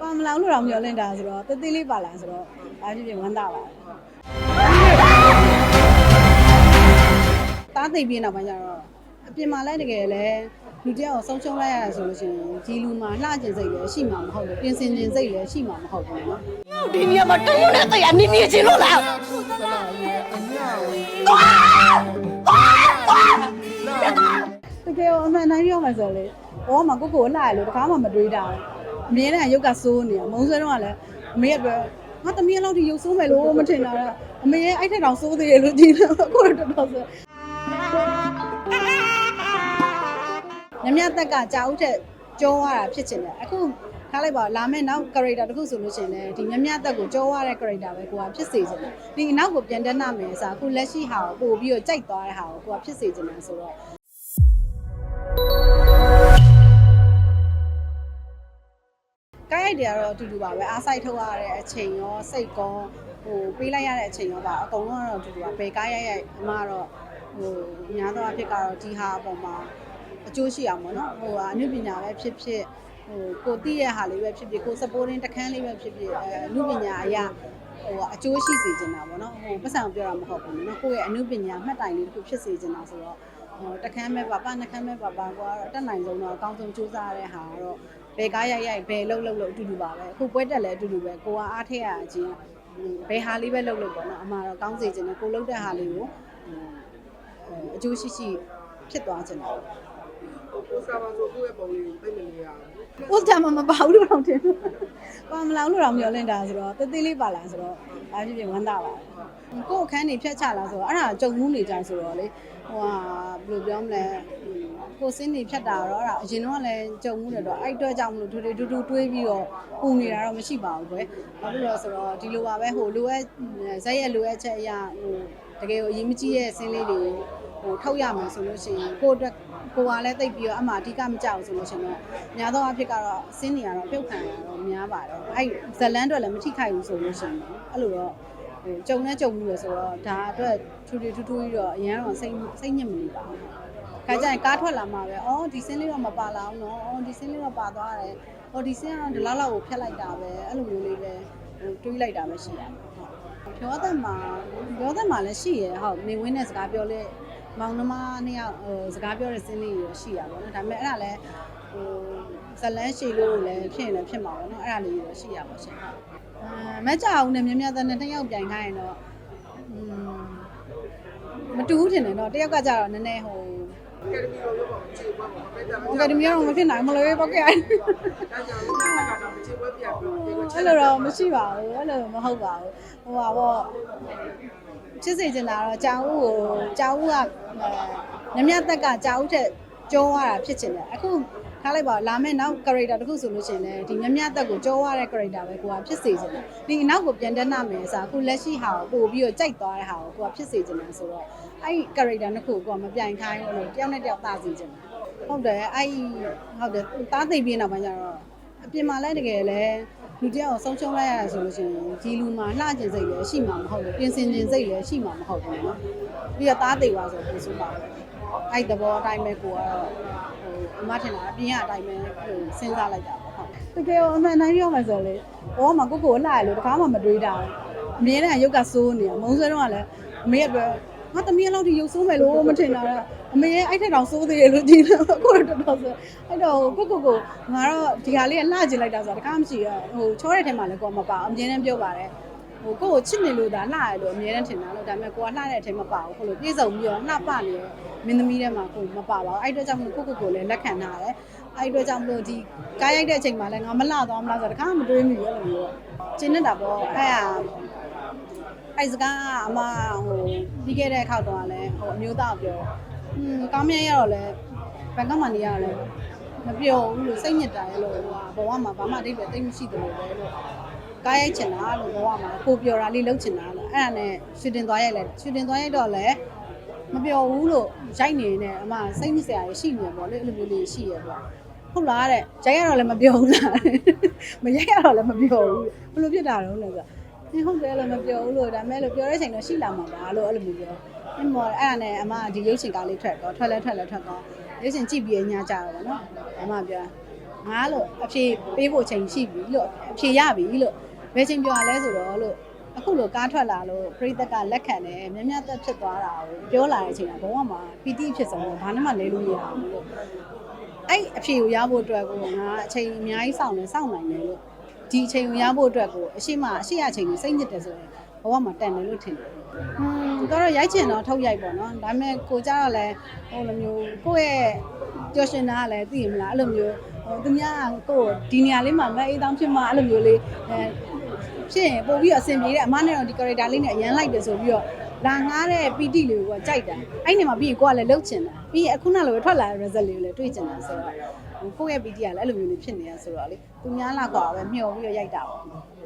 ပါမလောင်လို့တော့မျောလင့်တာဆိုတော့တသေးလေးပါလာဆိုတော့အားဖြင့်ဝမ်းသာပါတယ်တားသိပြီးနောက်ပိုင်းကျတော့အပြင်မှာလည်းတကယ်လည်းလူတယောက်ကိုဆုံးရှုံးလိုက်ရတာဆိုလို့ရှိရင်ဒီလူမှာလှကျင်စိတ်လည်းရှိမှာမဟုတ်ဘူးပြင်ဆင်ခြင်းစိတ်လည်းရှိမှာမဟုတ်ဘူးနော်ဒီနေရာမှာတရုတ်နဲ့တရားနင်းနေချင်လို့လားတကယ်အမှန်တိုင်းပြောမှဆိုလေဘောမှာကိုကိုလှရလို့တကားမှမတွေးတာဘူး အမြဲတမ်းရုပ်ကစိုးနေမုံဆွဲတော့ကလည်းအမေကပြောငါသမီးလောက်ထိရုပ်ဆိုးမယ်လို့မထင်တာအမေရဲ့အဲ့ထက်တောင်စိုးသေးတယ်လို့ကြည့်တယ်အခုတော့တော်တော်ဆိုညမြသက်ကကြာဦးထက်ကြောရတာဖြစ်ချင်တယ်အခုထားလိုက်ပါလာမယ့်နောက် character တခုဆိုလို့ရှိရင်လည်းဒီညမြသက်ကိုကြောရတဲ့ character ပဲကိုကဖြစ်စေချင်တယ်ဒီနောက်ကိုပြန်တက်နာမယ်ဆိုအခုလက်ရှိဟာကိုပို့ပြီးတော့ကြိုက်သွားတဲ့ဟာကိုကိုကဖြစ်စေချင်တယ်ဆိုတော့ ကိုက်ရိုက်တွေကတော့အတူတူပါပဲအားစိုက်ထုတ်ရတဲ့အချိန်ရောစိတ်ကောဟိုပေးလိုက်ရတဲ့အချိန်ရောပါအကုန်လုံးကတော့အတူတူပါဘယ်ကားရိုက်ရိုက်အမကတော့ဟိုများသောအားဖြင့်ကတော့ဒီဟာအပေါ်မှာအကျိုးရှိအောင်ပေါ့နော်ဟိုကအနုပညာပဲဖြစ်ဖြစ်ဟိုကိုသိရဟာလေးပဲဖြစ်ဖြစ်ကို supporting တခန်းလေးပဲဖြစ်ဖြစ်အဲအနုပညာအရာဟိုအကျိုးရှိစေချင်တာပေါ့နော်ဟိုပတ်စံပြောတာမဟုတ်ဘူးနော်ကိုယ့်ရဲ့အနုပညာမှတ်တိုင်လေးတစ်ခုဖြစ်စေချင်တာဆိုတော့ဟိုတခန်းမဲ့ပါပါနှခန်းမဲ့ပါပါကွာတော့အတက်နိုင်ဆုံးတော့အကောင်းဆုံးစူးစမ်းရတဲ့ဟာကတော့ ဘယ်ကားရိုက်ရိုက်ဘယ်လှုပ်လှုပ်လို့အတူတူပါပဲအခုပွဲတက်လည်းအတူတူပဲကိုကအားထည့်ရခြင်းဘယ်ဟာလေးပဲလှုပ်လှုပ်ပေါ့နော်အမှတော့ကောင်းစေချင်တယ်ကိုလှုပ်တဲ့ဟာလေးကိုအကျိုးရှိရှိဖြစ်သွားချင်တယ်ကိုစားပါဆိုကိုယ့်ရဲ့ပုံလေးကိုသိမနေရဘူးပို့ချာမမပါဘူးလို့တော့ထင်တယ်ပါမလောက်လို့တော့မျောလင့်တာဆိုတော့တသေးလေးပါလာဆိုတော့အားဖြစ်ဖြစ်ဝမ်းသာပါတယ်ကို့အခန်းနေဖြတ်ချလာဆိုတော့အဲ့ဒါကြုံမှုနေကြဆိုတော့လေဟိုဟာဘယ်လိုပြောမလဲ ကိုစင်းနေဖြတ်တာတော့အဲ့ဒါအရင်တော့လည်းကြုံမှုတယ်တော့အဲ့အတွက်ကြောင့်မလို့ထူထူထူထူတွေးပြီးတော့ပူနေတာတော့မရှိပါဘူးကွယ်ဘာဖြစ်လို့လဲဆိုတော့ဒီလိုပါပဲဟိုလိုအပ်ဇက်ရဲ့လိုအပ်ချက်အရာဟိုတကယ်ကိုအရင်မကြီးရဲ့စင်းလေးတွေဟိုထုတ်ရမယ်ဆိုလို့ရှိရင်ကိုယ့်အတွက်ကိုယ်ကလည်းတိတ်ပြီးတော့အမှအဓိကမကြောက်ဆိုလို့ရှိရင်တော့များသောအားဖြင့်ကတော့စင်းနေရတော့ပြုတ်ခံရတော့များပါတယ်အဲ့ဇလန်းတော့လည်းမထိခိုက်ဘူးဆိုလို့ရှိရင်အဲ့လိုတော့ဟို ကြုံနဲ့ကြုံမှုရဆိုတော့ဒါအတွက်ထူထူထူထူကြီးတော့အရင်တော့စိတ်စိတ်ညစ်မနေပါဘူးခါကျရင်ကားထွက်လာမှာပဲအော်ဒီစင်းလေးတော့မပါလာအောင်နော်အော်ဒီစင်းလေးတော့ပါသွားတယ်အော်ဒီစင်းကတော့ဒီလောက်လောက်ကိုဖျက်လိုက်တာပဲအဲ့လိုမျိုးလေးပဲဟိုတွေးလိုက်တာပဲရှိရမှာဟုတ်ပြောသက်မှာပြောသက်မှာလည်းရှိရဟုတ်နေဝင်းနဲ့စကားပြောလဲမောင်နှမနှစ်ယောက်ဟိုစကားပြောတဲ့စင်းလေးရောရှိရပါတော့ဒါပေမဲ့အဲ့ဒါလည်းဟိုဇလန်းရှိလို့လည်းဖြစ်ရင်လည်းဖြစ်မှာပေါ့နော်အဲ့ဒါလေးရောရှိရပါရှင်ဟုတ် အဲမကြအောင်နဲ့မြမြသက်နဲ့တစ်ယောက်ပြိုင်ခိုင်းရင်တော့อืมမတူဘူးထင်တယ်တော့တယောက်ကကြတော့နည်းနည်းဟိုကယ်ဒမီလိုပြောပါချေပွဲပါပဲတာအကယ်ဒမီကတော့မဖြစ်နိုင်မလို့ပေါ့ကဲဒါကြောင့်လည်းကတော့ချေပွဲပြပြီးဒီကိုချက်အဲ့လိုတော့မရှိပါဘူးအဲ့လိုမဟုတ်ပါဘူးဟိုပါပေါ့ချစ်စေချင်တာတော့ကြာဦးကိုကြာဦးကအဲမြမြသက်ကကြာဦးထက်ကြောရတာဖြစ်ချင်တယ်အခု ထားလိုက်ပါလာမယ့်နောက် character တခုဆိုလို့ရှိရင်လည်းဒီမြမြသက်ကိုကြောရတဲ့ character ပဲကိုကဖြစ်စေချင်တယ်ဒီနောက်ကိုပြန်တက်နာမယ်ဆိုအခုလက်ရှိဟာကိုပို့ပြီးတော့ကြိုက်သွားတဲ့ဟာကိုကိုကဖြစ်စေချင်တယ်ဆိုတော့အဲ့ဒီ character နှစ်ခုကိုကိုကမပြိုင်ခိုင်းလို့တယောက်နဲ့တယောက်သားစေချင်တယ်ဟုတ်တယ်အဲ့ဟုတ်တယ်တားသိပ်ပြင်းတော့မှကျတော့ အပြင်မှာလည်းတကယ်လည်းလူတယောက်ကိုဆုံးရှုံးလိုက်ရတာဆိုလို့ရှိရင်ဒီလူမှာလှကျင်စိတ်လည်းရှိမှာမဟုတ်ဘူးပြင်ဆင်ခြင်းစိတ်လည်းရှိမှာမဟုတ်ဘူးเนาะပြီးတော့သားသိသွားဆိုပြီးဆိုပါဘူး အဲ့ဒီသဘောအတိုင်းပဲကိုကတော့ဟိုအမထင်တာအပြင်ကအတိုင်းပဲဟိုစဉ်းစားလိုက်တာပေါ့ဟုတ်တကယ်အမှန်တိုင်းပြောမှဆိုလေဘောမှာကိုကိုကိုလှရလို့တခါမှမတွေးတာအမြဲတမ်းရုပ်ကစိုးနေမုံဆွဲတော့ကလည်းအမေကပြောငါသမီးလောက်ထိရုပ်ဆိုးမယ်လို့မထင်တာအမေရဲ့အဲ့ထက်တောင်စိုးသေးတယ်လို့ကြည့်တယ်အခုတော့တော်တော်ဆိုအဲ့တော့ကိုကိုကိုငါတော့ဒီဟာလေးကလှကျင်လိုက်တာဆိုတာတခါမှမရှိရဟိုချောတဲ့ထဲမှာလည်းကိုမပါအမြဲတမ်းပြောပါတယ် ဟိုကိုကိုချစ်နေလို့ဒါလှရလို့အမြဲတမ်းထင်တာလို့ဒါပေမဲ့ကိုကလှတဲ့အထဲမပါဘူးကိုလိုပြေဆုံးပြီးတော့လှပနေတယ်မင်းသမီးထဲမှာကိုမပါပါဘူးအဲ့အတွက်ကြောင့်မို့ကိုကိုကိုလည်းလက်ခံထားတယ်အဲ့အတွက်ကြောင့်မလို့ဒီကားရိုက်တဲ့အချိန်မှာလည်းငါမလှသွားမလားဆိုတော့တခါမှမတွေးမိဘူးလို့မျိုးကျင်းနေတာပေါ့အဲ့ဟာအဲ့စကားကအမဟိုပြီးခဲ့တဲ့အခါတော့လည်းဟိုအမျိုးသားကိုပြောอืมကောင်းမြတ်ရတော့လဲဘန်ကောက်မှနေရတော့လဲမပြောဘူးလို့စိတ်ညစ်တာရဲ့လို့ဟိုဘဝမှာဘာမှအတိတ်ပဲတိတ်မရှိတယ်လို့ပဲလို့ ကားရိုက်ချင်တာလို့ဘဝမှာကိုပြောတာလေးလှုပ်ချင်တာလို့အဲ့ဒါနဲ့ရှူတင်သွားရိုက်လဲရှူတင်သွားရိုက်တော့လဲမပြောဘူးလို့ရိုက်နေနေအမစိတ်ညစ်စရာရှိနေပေါ့လေအဲ့လိုမျိုးလေးရှိရပေါ့ဟုတ်လားတဲ့ရိုက်ရတော့လည်းမပြောဘူးလားမရိုက်ရတော့လည်းမပြောဘူးဘယ်လိုဖြစ်တာတော့လဲဆိုဒီဟုတ်တယ်လည်းမပြောဘူးလို့ဒါမဲ့လို့ပြောတဲ့ချိန်တော့ရှိလာမှာပါလို့အဲ့လိုမျိုးပြောအမေအဲ့ဒါနဲ့အမဒီရုပ်ရှင်ကားလေးထွက်တော့ထွက်လဲထွက်လဲထွက်တော့ရုပ်ရှင်ကြည့်ပြီးညကြတော့ဗောနော်အမပြောငါလို့အဖြေပေးဖို့ချိန်ရှိပြီလို့အဖြေရပြီလို့ ဘယ်ချိန်ပြောရလဲဆိုတော့လို့အခုလိုကားထွက်လာလို့ပြိသက်ကလက်ခံတယ်မြတ်မြတ်သက်ဖြစ်သွားတာကိုပြောလာတဲ့အချိန်ကဘဝမှာပီတိဖြစ်ဆုံးတော့ဘာမှမလဲလို့မရဘူးလို့အဲ့အဖြေကိုရဖို့အတွက်ကိုငါအချိန်အများကြီးစောင့်နေစောင့်နိုင်တယ်လို့ဒီအချိန်ကိုရဖို့အတွက်ကိုအရှိမအရှိရအချိန်ကိုစိတ်ညစ်တယ်ဆိုရင်ဘဝမှာတန်တယ်လို့ထင်တယ်อืมတော့ရိုက်ချင်တော့ထုတ်ရိုက်ပေါ့နော်ဒါပေမဲ့ကိုကြတော့လဲဟိုလိုမျိုးကိုယ့်ရဲ့ပျော်ရွှင်တာကလည်းသိရမလားအဲ့လိုမျိုးဟိုသူများကိုယ့်ကိုဒီနေရာလေးမှာမအေးတောင်းဖြစ်မှာအဲ့လိုမျိုးလေးအဲ ဖြစ်ရင်ပို့ပြီးတော့အဆင်ပြေတယ်အမနဲ့တော့ဒီ character လေးနဲ့အရန်လိုက်တယ်ဆိုပြီးတော့လာငားတဲ့ PT လေးကိုကကြိုက်တာအဲ့နေမှာပြီးရင်ကိုကလည်းလှုပ်ချင်တာပြီးရင်အခုနလိုပဲထွက်လာတဲ့ result လေးကိုလည်းတွေ့ချင်တာဆိုတော့ဟိုကိုယ့်ရဲ့ PT ကလည်းအဲ့လိုမျိုးလေးဖြစ်နေတာဆိုတော့လေသူများလာကွာပဲမျှော်ပြီးတော့ရိုက်တာပေါ့